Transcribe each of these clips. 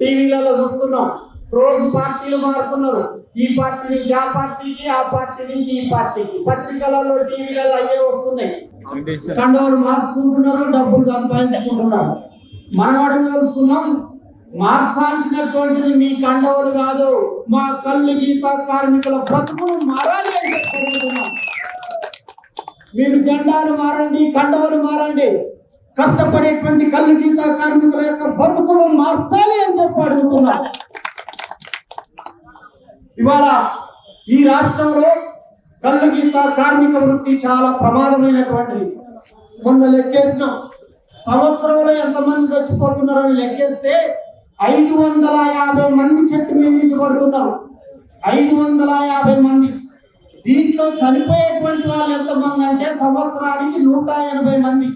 టీవీలలో చూస్తున్నాం. రోజు పార్టీలు మారుతున్నారు. ఈ పార్టీ నుంచి ఆ పార్టీకి ఆ పార్టీ నుంచి ఈ పార్టీకి పత్రికలలో టీవీలలో అయ్యే వస్తున్నాయి. కండవలు మార్చుకుంటున్నారు డబ్బులు సంపాదించుకుంటున్నారు. మనం అడగలుస్తున్నాం మార్చాల్సినటువంటిది మీ కండవలు కాదు. మా కళ్ళు గీత కార్మికుల బ్రతుకులు మారాలి అని. మీరు జెండాలు మారండి కండవలు మారండి. కష్టపడేటువంటి కళ్ళు గీత కార్మికుల యొక్క బతుకులు మార్చాలి అని చెప్పి ఇవాళ ఈ రాష్ట్రంలో కళ్ళు గీత కార్మిక వృత్తి చాలా ప్రమాదమైనటువంటిది. మొన్న లెక్కేసినాం. సంవత్సరంలో ఎంతమంది చచ్చిపోతున్నారని లెక్కేస్తే ఐదు వందల యాభై మంది చెట్టు మీద నుంచి పడుతున్నారు ఐదు వందల యాభై మంది. దీంట్లో చనిపోయేటువంటి వాళ్ళు ఎంతమంది అంటే సంవత్సరానికి నూట ఎనభై మంది.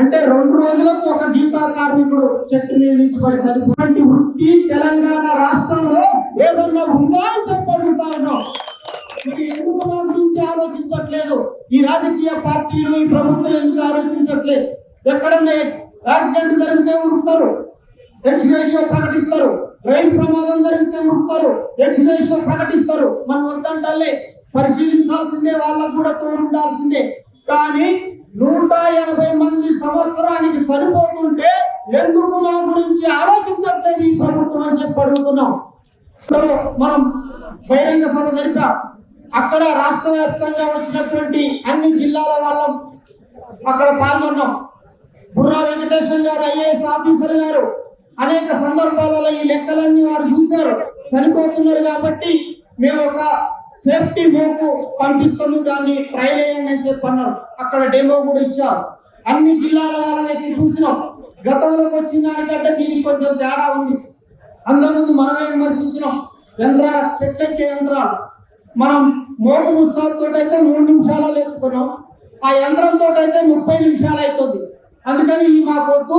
అంటే రెండు రోజులకు ఒక గీతా కార్మికుడు చెట్టు మీద నుంచి పడి చనిపోయినటువంటి వృత్తి తెలంగాణ రాష్ట్రంలో ఏదన్నా ఉందా అని చెప్పి ఎందుకు మా గురించి ఆలోచించట్లేదు? ఈ రాజకీయ పార్టీలు ఈ ప్రభుత్వం ఎందుకు ఆలోచించట్లేదు? ఎక్కడన్నా యాక్సిడెంట్ జరిగితే ఉరుకుతారు. ఎక్స్గ్రేషియో ప్రకటిస్తారు. రైలు ప్రమాదం జరిగితే ఉరుకుతారు. ఎక్స్గ్రేషియో ప్రకటిస్తారు. మనం వద్దంటాలే. పరిశీలించాల్సిందే వాళ్ళకు కూడా తోడు ఉండాల్సిందే కానీ నూట ఎనభై మంది సంవత్సరానికి చనిపోతుంటే ఎందుకు మా గురించి ఆలోచించట్లేదు ఈ ప్రభుత్వం అని చెప్పి అడుగుతున్నాం. మనం బహిరంగ సభ జరిపాం. అక్కడ రాష్ట్ర వ్యాప్తంగా వచ్చినటువంటి అన్ని జిల్లాల వాళ్ళం అక్కడ పాల్గొన్నాం. బుర్రా వెంకటేశ్వర గారు ఐఏఎస్ ఆఫీసర్ గారు అనేక సందర్భాలలో ఈ లెక్కలన్నీ వారు చూశారు. చనిపోతున్నారు కాబట్టి మేము ఒక సేఫ్టీ మోకు పంపిస్తాము దాన్ని ట్రైల్ చేయండి అని చెప్పి అన్నారు. అక్కడ డెమో కూడా ఇచ్చారు. అన్ని జిల్లాల వాళ్ళని చూసినాం. గతంలోకి వచ్చిన దానికంటే దీనికి కొంచెం తేడా ఉంది. అందరి ముందు మనమే విమర్శించినాం. యంత్రాలు చెట్లెక్కే యంత్రాలు మనం మూడు ముస్తాతో అయితే మూడు నిమిషాలు ఎత్తుకున్నాం ఆ యంత్రంతో అయితే ముప్పై నిమిషాలు అవుతుంది అందుకని ఈ మా పొద్దు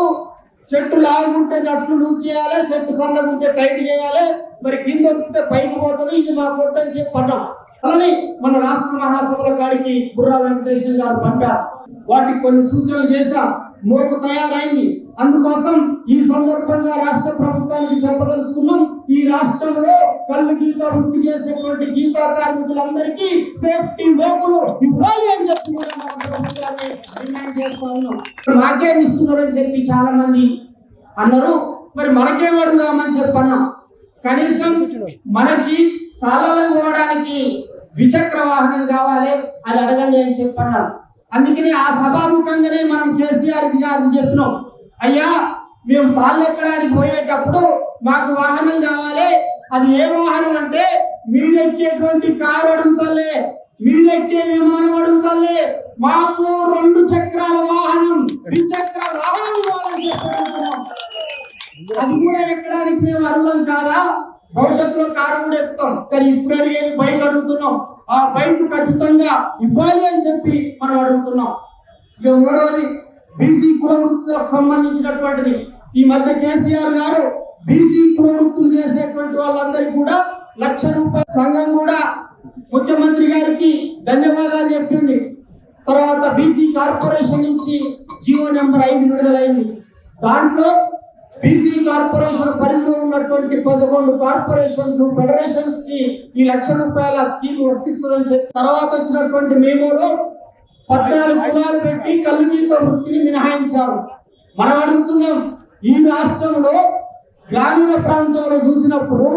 చెట్టు లాగుంటే నట్లు లూజ్ చేయాలి చెట్టు సన్నగుంటే టైట్ చేయాలి. మరి కింద వస్తే పైకి పోతుంది. ఇది మా పొట్టు అని చెప్పి పడ్డాం. అలానే మన రాష్ట్ర మహాసభల కాడికి బుర్రా వెంకటేశ్వర గారు పంపారు వాటికి కొన్ని సూచనలు చేశాం. మోపు తయారైంది. అందుకోసం ఈ సందర్భంగా రాష్ట్ర ప్రభుత్వానికి చెప్పదలుచుకున్నాం. ఈ రాష్ట్రంలో కళ్ళు గీత వృత్తి చేసేటువంటి గీతా కార్మికులందరికీ సేఫ్టీ మోకులు ఇవ్వాలి అని చెప్పి కూడా మన డిమాండ్ చేస్తా ఉన్నాం. ఇస్తున్నారని చెప్పి చాలా మంది అన్నారు. మరి మనకేం అడుగుదామని చెప్పన్నాం కనీసం మనకి తాళాలు పోవడానికి ద్విచక్ర వాహనం కావాలి అది అడగండి అని చెప్పన్నారు. అందుకని ఆ సభాముఖంగానే మనం కేసీఆర్ గారిని చెప్పినాం అయ్యా మేము పాలు ఎక్కడానికి పోయేటప్పుడు మాకు వాహనం కావాలి. అది ఏ వాహనం అంటే మీరెక్కేటువంటి కారు అడుగుతలే మీరెక్కే విమానం అడుగుతలే మాకు రెండు చక్రాల వాహనం ద్విచక్ర వాహనం కావాలని చెప్పి అడుగుతున్నాం. అది కూడా ఎక్కడానికి మేము అర్హం కాదా? భవిష్యత్తులో కారు కూడా ఎక్కుతాం. కానీ ఇప్పుడు అడిగేది బైక్ అడుగుతున్నాం. ఆ బైక్ ఖచ్చితంగా ఇవ్వాలి అని చెప్పి మనం అడుగుతున్నాం. ఇక మూడవది బీసీ కులవృత్తులకు సంబంధించినటువంటిది. ఈ మధ్య కేసీఆర్ గారు బీసీ కులవృత్తులు చేసేటువంటి వాళ్ళందరికీ కూడా లక్ష రూపాయల సంఘం కూడా ముఖ్యమంత్రి గారికి ధన్యవాదాలు చెప్పింది. తర్వాత బీసీ కార్పొరేషన్ నుంచి జీవో నెంబర్ ఐదు విడుదలైంది. దాంట్లో బీసీ కార్పొరేషన్ పరిధిలో ఉన్నటువంటి పదకొండు కార్పొరేషన్స్ ఫెడరేషన్స్కి ఈ లక్ష రూపాయల స్కీమ్ వర్తిస్తుందని చెప్పి తర్వాత వచ్చినటువంటి మేమోలో పద్నాలుగు కులాలు పెట్టి కలుగీత వృత్తిని మినహాయించారు. మనం అడుగుతున్నాం ఈ రాష్ట్రంలో గ్రామీణ ప్రాంతంలో చూసినప్పుడు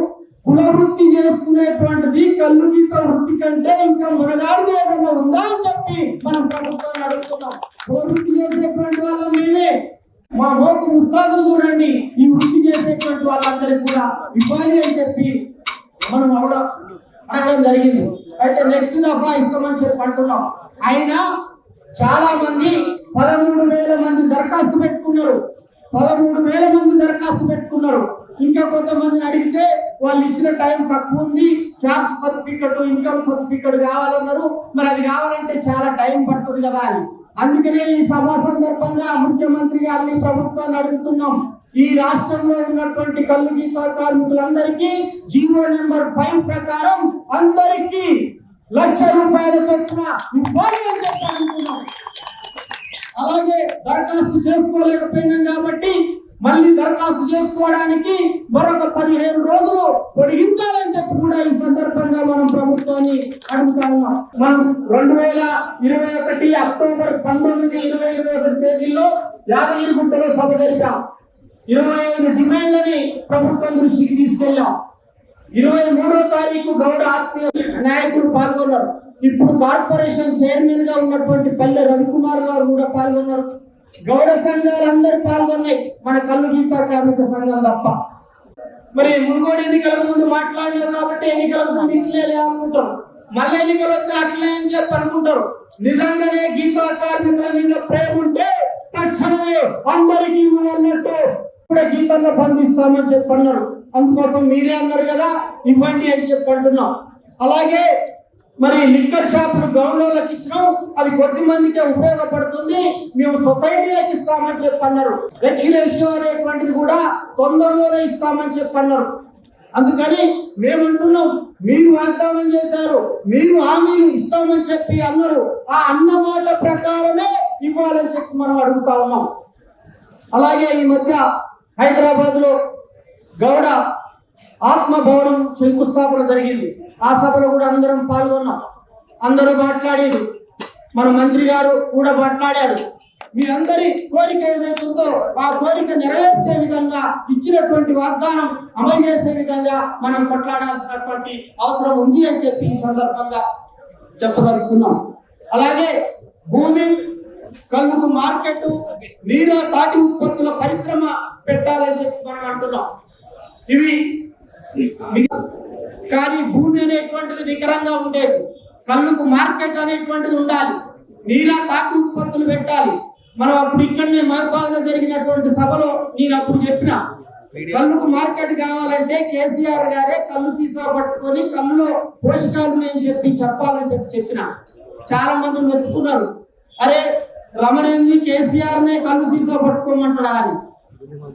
కుల వృత్తి చేసుకునేటువంటిది కళ్ళు గీత వృత్తి కంటే ఇంకా మనగాడిది ఏదైనా ఉందా అని చెప్పి మనం ప్రభుత్వాన్ని అడుగుతున్నాం. కుల వృత్తి చేసేటువంటి వాళ్ళ మేమే. మా మోకు ఉత్సాహం చూడండి. ఈ వృత్తి చేసేటువంటి వాళ్ళందరికీ కూడా ఇవ్వాలి అని చెప్పి మనం అవడ అడగడం జరిగింది. అయితే నెక్స్ట్ దఫా ఇస్తామని చెప్పి అంటున్నాం. అయినా చాలా మంది పదమూడు వేల మంది దరఖాస్తు పెట్టుకున్నారు. పదమూడు వేల మంది దరఖాస్తు పెట్టుకున్నారు. ఇంకా కొంతమందిని అడిగితే వాళ్ళు ఇచ్చిన టైం తక్కువ ఉంది. క్యాస్ట్ సర్టిఫికెట్ ఇన్కమ్ సర్టిఫికెట్ కావాలన్నారు. మరి అది కావాలంటే చాలా టైం పడుతుంది కదా అని. అందుకనే ఈ సభా సందర్భంగా ముఖ్యమంత్రి గారిని ప్రభుత్వాన్ని అడుగుతున్నాం. ఈ రాష్ట్రంలో ఉన్నటువంటి కళ్ళు గీత కార్మికులందరికీ జీవో నెంబర్ ఫైవ్ ప్రకారం అందరికీ లక్ష రూపాయల చొప్పున ఇవ్వాలి అని చెప్పి అడుగుతున్నాం. అలాగే దరఖాస్తు చేసుకోలేకపోయినాం కాబట్టి మళ్ళీ దరఖాస్తు చేసుకోవడానికి మరొక పదిహేను రోజులు పొడిగించాలని చెప్పి కూడా ఈ సందర్భంగా మనం ప్రభుత్వాన్ని అడుగుతా మనం రెండు వేల ఇరవై ఒకటి అక్టోబర్ పంతొమ్మిది ఇరవై ఇరవై ఒకటి తేదీలో యాదగిరిగుట్టలో సభ జరిపాం ఇరవై ఐదు డిమాండ్లని ప్రభుత్వం దృష్టికి తీసుకెళ్ళాం ఇరవై మూడో తారీఖు గౌడ ఆత్మీయ నాయకులు పాల్గొన్నారు ఇప్పుడు కార్పొరేషన్ చైర్మన్గా ఉన్నటువంటి పల్లె రవికుమార్ గారు కూడా పాల్గొన్నారు గౌడ సంఘాలు అందరూ పాల్గొన్నాయి. మన కళ్ళు గీత కార్మిక సంఘం తప్ప. మరి మునుగోడు ఎన్నికల ముందు మాట్లాడలేదు కాబట్టి ఎన్నికల ముందు ఇట్లే అనుకుంటారు. మళ్ళీ ఎన్నికలు వస్తే అట్లే అని చెప్పి అనుకుంటారు. నిజంగానే గీతా కార్మికుల మీద ప్రేమ ఉంటే తక్షణమే అందరికీ నువ్వు అన్నట్టు కూడా గీతంగా బంధిస్తామని చెప్పి అన్నారు. అందుకోసం మీరే అన్నారు కదా ఇవ్వండి అని చెప్పి అంటున్నాం. అలాగే మరి లిక్కర్ షాపులు గౌన్లోకి ఇచ్చినాం. అది కొద్ది మందికే ఉపయోగపడుతుంది. మేము సొసైటీలకు ఇస్తామని చెప్పి అన్నారు రెక్యులేషన్ అనేటువంటిది కూడా తొందరలోనే ఇస్తామని చెప్పి అన్నారు అందుకని మేమంటున్నాం మీరు వాగ్దానం చేశారు మీరు హామీలు ఇస్తామని చెప్పి అన్నారు. ఆ అన్న మాట ప్రకారమే ఇవ్వాలని చెప్పి మనం అడుగుతా ఉన్నాం. అలాగే ఈ మధ్య హైదరాబాద్లో గౌడ ఆత్మభవనం శంకుస్థాపన జరిగింది. ఆ సభలో కూడా అందరం పాల్గొన్నాం. అందరూ మాట్లాడారు. మన మంత్రి గారు కూడా మాట్లాడారు. మీ అందరి కోరిక ఏదైతుందో ఆ కోరిక నెరవేర్చే విధంగా ఇచ్చినటువంటి వాగ్దానం అమలు చేసే విధంగా మనం కొట్లాడాల్సినటువంటి అవసరం ఉంది అని చెప్పి ఈ సందర్భంగా చెప్పదలుచుకున్నాం. అలాగే భూమి కలుగు మార్కెట్ నీర తాటి ఉత్పత్తుల పరిశ్రమ పెట్టాలని చెప్పి మనం అంటున్నాం. ఇవి కానీ భూమి అనేటువంటిది నికరంగా ఉండేది. కళ్ళుకు మార్కెట్ అనేటువంటిది ఉండాలి. నీరా తాకు ఉత్పత్తులు పెట్టాలి. మనం అప్పుడు ఇక్కడనే మహబాద్లో జరిగినటువంటి సభలో నేను అప్పుడు చెప్పిన కళ్ళుకు మార్కెట్ కావాలంటే కేసీఆర్ గారే కళ్ళు సీసా పట్టుకొని కళ్ళులో పోషకాలు నేను చెప్పి చెప్పాలని చెప్పి చెప్పిన. చాలా మంది మెచ్చుకున్నారు. అరే రమణేంది కేసీఆర్నే కళ్ళు సీసా పట్టుకోమంటాడా అని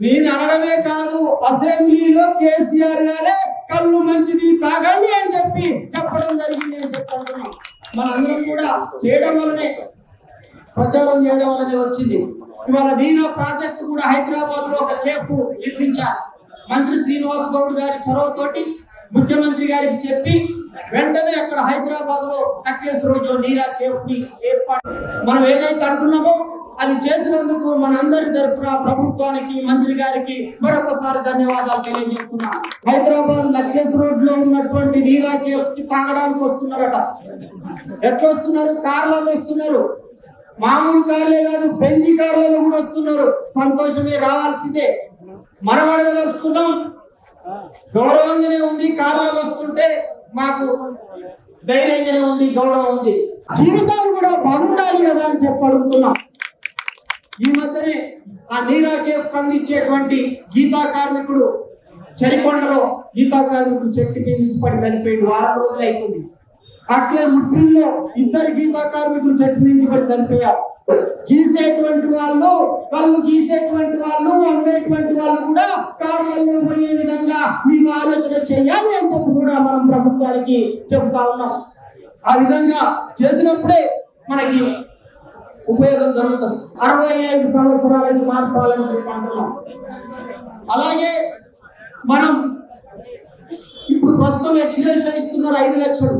నేను అనడమే కాదు అసెంబ్లీలో కేసీఆర్ గారే కళ్ళు మంచిది తాగండి అని చెప్పి చెప్పడం జరిగింది అని చెప్పంటున్నాం మనందరం కూడా చేయడం వల్లనే ప్రచారం చేయడం వల్లనే వచ్చింది. ఇవాళ వీరో ప్రాజెక్టు కూడా హైదరాబాద్లో ఒక కేఫ్ నిర్మించారు. మంత్రి శ్రీనివాస్ గౌడ్ గారి చొరవతోటి ముఖ్యమంత్రి గారికి చెప్పి వెంటనే అక్కడ హైదరాబాద్లో కట్లేస్ రోడ్లో నీరా కేఫ్ని ఏర్పాటు మనం ఏదైతే అంటున్నామో అది చేసినందుకు మనందరి తరపున ప్రభుత్వానికి మంత్రి గారికి మరొకసారి ధన్యవాదాలు తెలియజేస్తున్నాను హైదరాబాద్ నక్లెస్ రోడ్లో ఉన్నటువంటి నీరా కేఫ్కి తాగడానికి వస్తున్నారట. ఎట్లా వస్తున్నారు? కార్లలో వస్తున్నారు. మామూలు కార్లే కాదు బెంజి కార్లలో కూడా వస్తున్నారు. సంతోషమే రావాల్సిందే. మనం అడగదలుచుకున్నాం. గౌరవంగానే ఉంది కార్లలో వస్తుంటే మాకు ధైర్యంగానే ఉంది గౌరవం ఉంది. జీవితాలు కూడా బాగుండాలి కదా అని చెప్పి అడుగుతున్నాం. ఈ మధ్యనే ఆ నీరాకే స్పందించేటువంటి గీతా కార్మికుడు చరికొండలో గీతా కార్మికుడు చెట్టు కింద పడి చనిపోయింది వారం రోజులు అవుతుంది అట్లే ముట్టిల్లో ఇద్దరు గీతా కార్మికులు చెట్టు నుంచి పడి చనిపోయారు. గీసేటువంటి వాళ్ళు కళ్ళు గీసేటువంటి వాళ్ళు అమ్మేటువంటి వాళ్ళు కూడా కార్లలో పోయే విధంగా మీరు ఆలోచన చేయాలి అని చెప్పి కూడా మనం ప్రభుత్వానికి చెబుతా ఉన్నాం. ఆ విధంగా చేసినప్పుడే మనకి ఉపయోగం జరుగుతుంది. అరవై ఐదు సంవత్సరాలకి మార్చాలని చెప్పి అంటున్నాం. అలాగే మనం ఇప్పుడు ప్రస్తుతం ఎక్స్టెన్షన్ ఇస్తున్నారు ఐదు లక్షలు.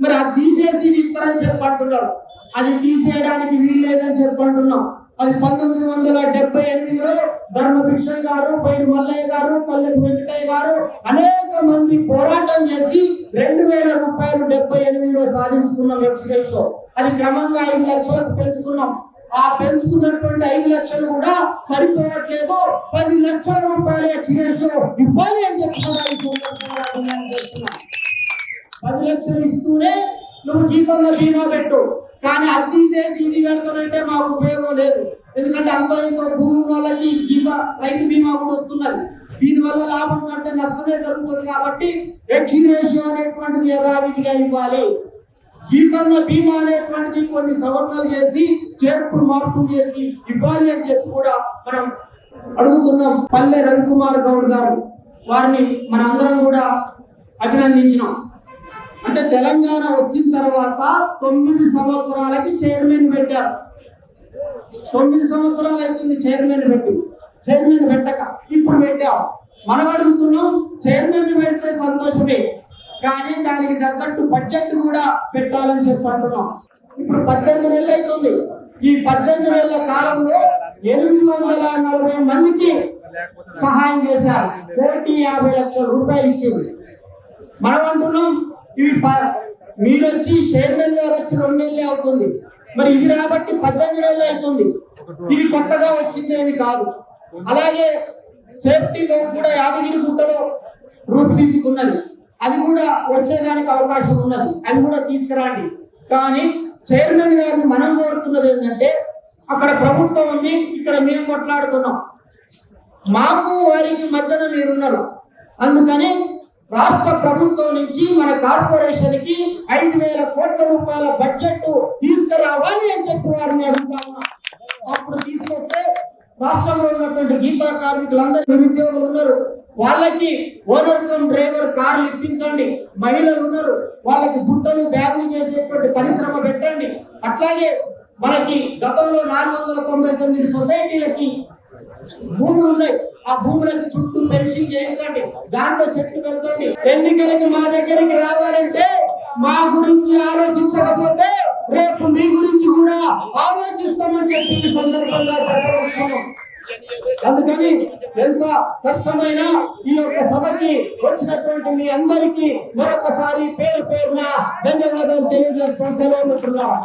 మరి అది తీసేసి ఇది ఇస్తారని చెప్పి అంటున్నారు అది తీసేయడానికి వీల్లేదని చెప్పి అంటున్నాం అది పంతొమ్మిది వందల డెబ్బై ఎనిమిదిలో ధర్మభిక్ష గారు పైడి మల్లయ్య గారు పల్లెకి వెంకటయ్య గారు అనేక మంది పోరాటం చేసి రెండు వేల రూపాయలు డెబ్బై ఎనిమిదిలో సాధించుకున్న వెబ్సైట్ అది క్రమంగా ఐదు లక్షలకు పెంచుకున్నాం. ఆ పెంచుకున్నటువంటి ఐదు లక్షలు కూడా సరిపోవట్లేదు. పది లక్షల రూపాయలు ఎక్స్చేంజ్ ఇవ్వాలి అని చెప్పి చేస్తున్నాం పది లక్షలు ఇస్తూనే నువ్వు జీతంలో బీమా పెట్టు. కానీ అది తీసేసి ఇది పెడతానంటే మాకు ఉపయోగం లేదు. ఎందుకంటే అంత ఇంకో భూమి వాళ్ళకి బీమా రైతు బీమా కూడా వస్తున్నది. దీనివల్ల లాభం కంటే నష్టమే జరుగుతుంది కాబట్టి ఎక్కి రేషియో అనేటువంటిది యథావిధిగా ఇవ్వాలి. జీతంలో భీమా అనేటువంటిది కొన్ని సవరణలు చేసి చేర్పులు మార్పులు చేసి ఇవ్వాలి అని చెప్పి కూడా మనం అడుగుతున్నాం పల్లె రవికుమార్ గౌడ్ గారు. వారిని మనందరం కూడా అభినందించినాం. అంటే తెలంగాణ వచ్చిన తర్వాత తొమ్మిది సంవత్సరాలకి చైర్మన్ పెట్టారు. తొమ్మిది సంవత్సరాలు అవుతుంది చైర్మన్ పెట్టి. చైర్మన్ పెట్టక ఇప్పుడు పెట్టాం. మనం అడుగుతున్నాం చైర్మన్ పెడితే సంతోషమే. కానీ దానికి తగ్గట్టు బడ్జెట్ కూడా పెట్టాలని చెప్పి అంటున్నాం. ఇప్పుడు పద్దెనిమిది నెలలు అవుతుంది ఈ పద్దెనిమిది నెలల కాలంలో ఎనిమిది వందల నలభై మందికి సహాయం చేశారు. కోటి యాభై లక్షల రూపాయలు ఇచ్చింది. మనం అంటున్నాం ఇవి ప- మీరు వచ్చి చైర్మన్ గారు వచ్చి రెండు నెలలే అవుతుంది. మరి ఇది రాబట్టి పద్దెనిమిది నెలలు అవుతుంది. ఇది కొత్తగా వచ్చిందేమి కాదు. అలాగే సేఫ్టీలో కూడా యాదగిరి గుట్టలో రూపుదిద్దుకున్నది. అది కూడా వచ్చేదానికి అవకాశం ఉన్నది. అది కూడా తీసుకురండి. కానీ చైర్మన్ గారిని మనం కోరుతున్నది ఏంటంటే అక్కడ ప్రభుత్వం ఉంది ఇక్కడ మేము కొట్లాడుతున్నాం. మాకు వారికి మధ్యన మీరున్నారు. అందుకని రాష్ట్ర ప్రభుత్వం నుంచి మన కార్పొరేషన్కి ఐదు వేల కోట్ల రూపాయల బడ్జెట్ తీసుకురావాలి అని చెప్పి వారిని అడుగుతాము అప్పుడు తీసుకొస్తే రాష్ట్రంలో ఉన్నటువంటి గీతా కార్మికులందరూ నిరుద్యోగులు ఉన్నారు. వాళ్ళకి ఓనర్ డ్రైవర్ కార్లు ఇప్పించండి. మహిళలు ఉన్నారు. వాళ్ళకి బుట్టలు బ్యాగులు చేసేటువంటి పరిశ్రమ పెట్టండి. అట్లాగే మనకి గతంలో నాలుగు వందల తొంభై తొమ్మిది సొసైటీలకి భూములు ఉన్నాయి. ఆ భూములకి చుట్టూ పెన్షన్ చేయించండి. దాంట్లో చెట్లు పెంచండి. ఎన్నికలకి మా దగ్గరికి రావాలంటే మా గురించి ఆలోచించకపోతే రేపు మీ గురించి కూడా ఆలోచిస్తామని చెప్పి సందర్భంగా చెప్పవచ్చును అందుకని ఎంత కష్టమైన ఈ యొక్క సభకి వచ్చినటువంటి మీ అందరికీ మరొకసారి పేరు పేరున ధన్యవాదాలు తెలియజేస్తాం సెలవు మిత్రులారా